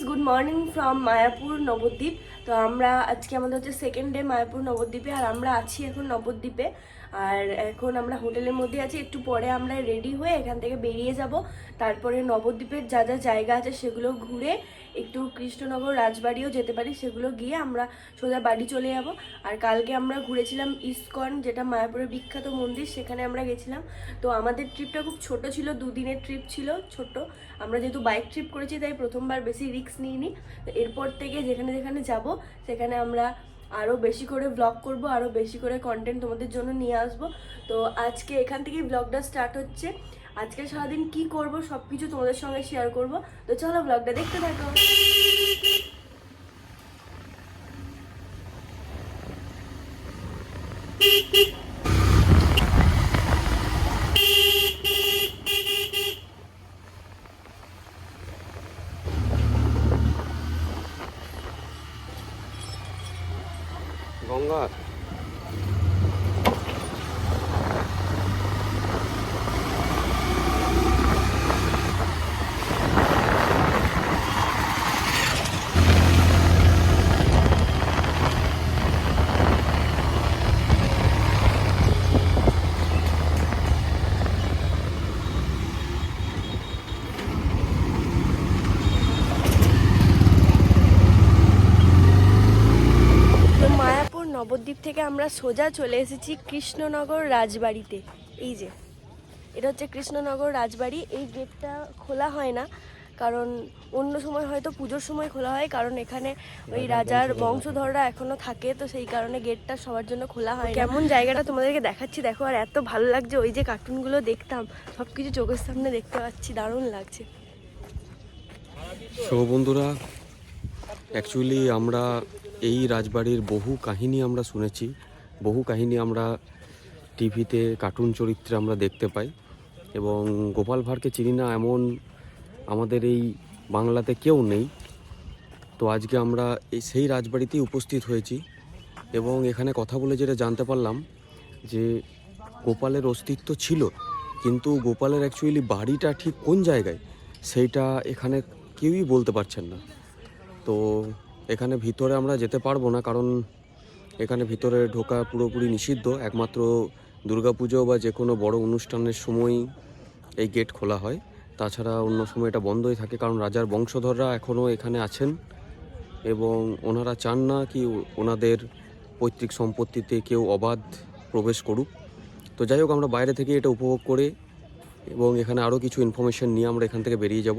good morning from Mayapur, Novodip. তো আমরা আজকে আমাদের হচ্ছে সেকেন্ড ডে মায়াপুর নবদ্বীপে, আর আমরা আছি এখন নবদ্বীপে। আর এখন আমরা হোটেলের মধ্যে আছি, একটু পরে আমরা রেডি হয়ে এখান থেকে বেরিয়ে যাব। তারপরে নবদ্বীপের যা যা জায়গা আছে সেগুলো ঘুরে একটু কৃষ্ণনগর, রাজবাড়িও যেতে পারি, সেগুলো গিয়ে আমরা সোজা বাড়ি চলে যাব। আর কালকে আমরা ঘুরেছিলাম ইসকন, যেটা মায়াপুরের বিখ্যাত মন্দির, সেখানে আমরা গেছিলাম। তো আমাদের ট্রিপটা খুব ছোট ছিল, দুদিনের ট্রিপ ছিল ছোট। আমরা যেহেতু বাইক ট্রিপ করেছি, তাই প্রথমবার বেশি রিস্ক নিইনি। এরপর থেকে যেখানে যেখানে যাব সেখানে আমরা আরও বেশি করে ব্লগ করব আরও বেশি করে কন্টেন্ট তোমাদের জন্য নিয়ে আসব। তো আজকে এখান থেকেই ব্লগটা স্টার্ট হচ্ছে। আজকে সারাদিন কি করব সব কিছু তোমাদের সঙ্গে শেয়ার করব। তো চলো ব্লগটা দেখতে থাকো। গঙ্গা তো মায়াপুর নবদ্বীপ থেকে আমরা সোজা চলে এসেছি কৃষ্ণনগর রাজবাড়িতে। এই যে এটা হচ্ছে কৃষ্ণনগর রাজবাড়ি। এই গেটটা খোলা হয় না কারণ অন্য সময় হয়তো পুজোর সময় খোলা হয় কারণ এখানে ওই রাজার বংশধররা। এখনও থাকে তো সেই কারণে গেটটা সবার জন্য খোলা হয় কেমন জায়গাটা তোমাদেরকে দেখাচ্ছি দেখো আর এত ভালো লাগছে ওই যে কার্টুনগুলো দেখতাম। সব কিছু চোখের সামনে দেখতে পাচ্ছি দারুণ লাগছে। সো বন্ধুরা অ্যাকচুয়ালি আমরা এই রাজবাড়ির বহু কাহিনী আমরা শুনেছি। বহু কাহিনী আমরা টিভিতে কার্টুন চরিত্রে আমরা দেখতে পাই। এবং গোপাল ভাঁড়কে চিনি না এমন আমাদের এই বাংলাতে কেউ নেই। তো আজকে আমরা এই সেই রাজবাড়িতেই উপস্থিত হয়েছি। এবং এখানে কথা বলে যেটা জানতে পারলাম যে গোপালের অস্তিত্ব ছিল, কিন্তু গোপালের অ্যাকচুয়ালি বাড়িটা ঠিক কোন জায়গায় সেইটা এখানে কেউই বলতে পারছেন না। তো এখানে ভিতরে আমরা যেতে পারব না, কারণ এখানে ভিতরে ঢোকা পুরোপুরি নিষিদ্ধ। একমাত্র দুর্গাপুজো বা যে কোনো বড় অনুষ্ঠানের সময় এই গেট খোলা হয়। তাছাড়া অন্য সময় এটা বন্ধই থাকে, কারণ রাজার বংশধররা এখনও এখানে আছেন এবং ওনারা চান না কি ওনাদের পৈতৃক সম্পত্তিতে কেউ অবাধ প্রবেশ করুক। তো যাই হোক, আমরা বাইরে থেকে এটা উপভোগ করে এবং এখানে আরও কিছু ইনফরমেশন নিয়ে আমরা এখান থেকে বেরিয়ে যাব।